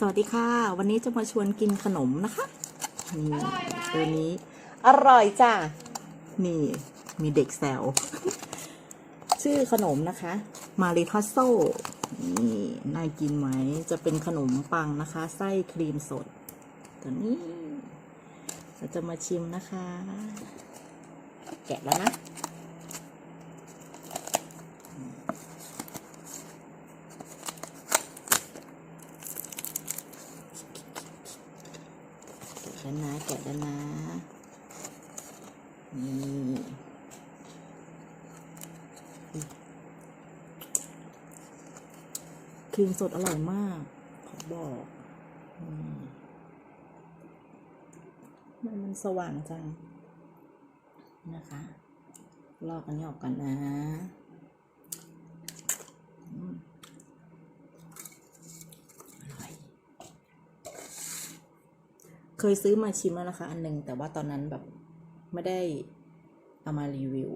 สวัสดีค่ะ วันนี้จะมาชวนกินขนมนะคะ นี่ตัวนี้ อร่อยจ้ะ นี่ มีเด็กแซว ชื่อขนมนะคะ มาริทัสโซ นี่ น่ากินไหม จะเป็นขนมปังนะคะ ไส้ครีมสด ตัวนี้ เราจะมาชิมนะคะ แกะแล้วนะ แล้วนะแกะแล้วนะ นี่ครีมสดอร่อยมาก ขอบอกอมมันมันสว่างจัง นะคะ ลอกอันนี้ออกกันนะอืมอร่อย เคยซื้อมาชิมแล้วนะคะ อันหนึงแต่ว่าตอนนั้นแบบไม่ได้เอามารีวิว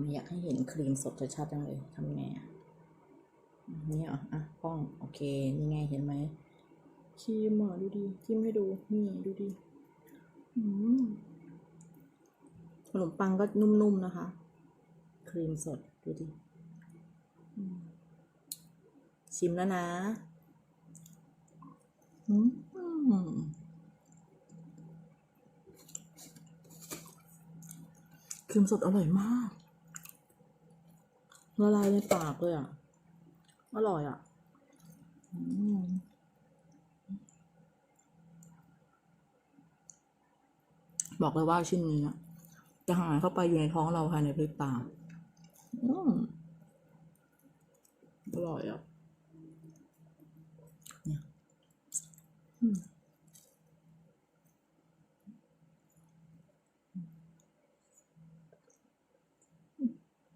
ไม่อยากให้เห็นครีมสดชัดๆจังเลยทำไงอะนี่เหรออะป้อง โอเค นี่ไงเห็นไหมครีมอะดูดิจิ้มให้ดู นี่ดูดิอืมขนมปังก็นุ่มๆนะคะ ครีมสดดูดิชิมแล้วนะ อืม ครีมสดอร่อยมากละลายในปากเลยอะ อร่อยอะอบอกเลยว่าชิ้นนี้นะจะหายเข้าไปอยู่ในท้องเราภายในพริบตาอืมอร่อยอะเนี่ยอืม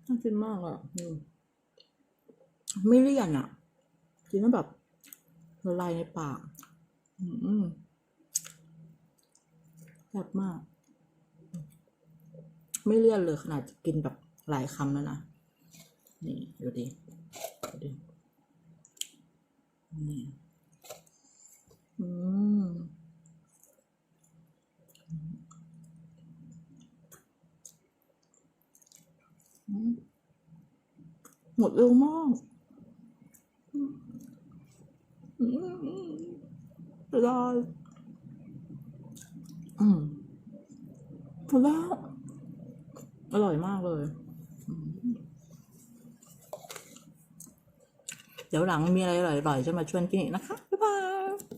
น่ากินมากอะไม่เลี่ยนอะ กินแล้วแบบละลายในปากอืมแซ่บมาก ไม่เลี่ยนเลยขนาดกินแบบหลายคำแล้วนะ นี่ดูดิดูดินี่อืมอืม หมดเร็วมากอืมอืมอืมละลายอืมหมดแล้วอร่อยมากเลย เดี๋ยวหลังมีอะไรอร่อยๆจะมาชวนกินอีกนะคะ บ๊ายบาย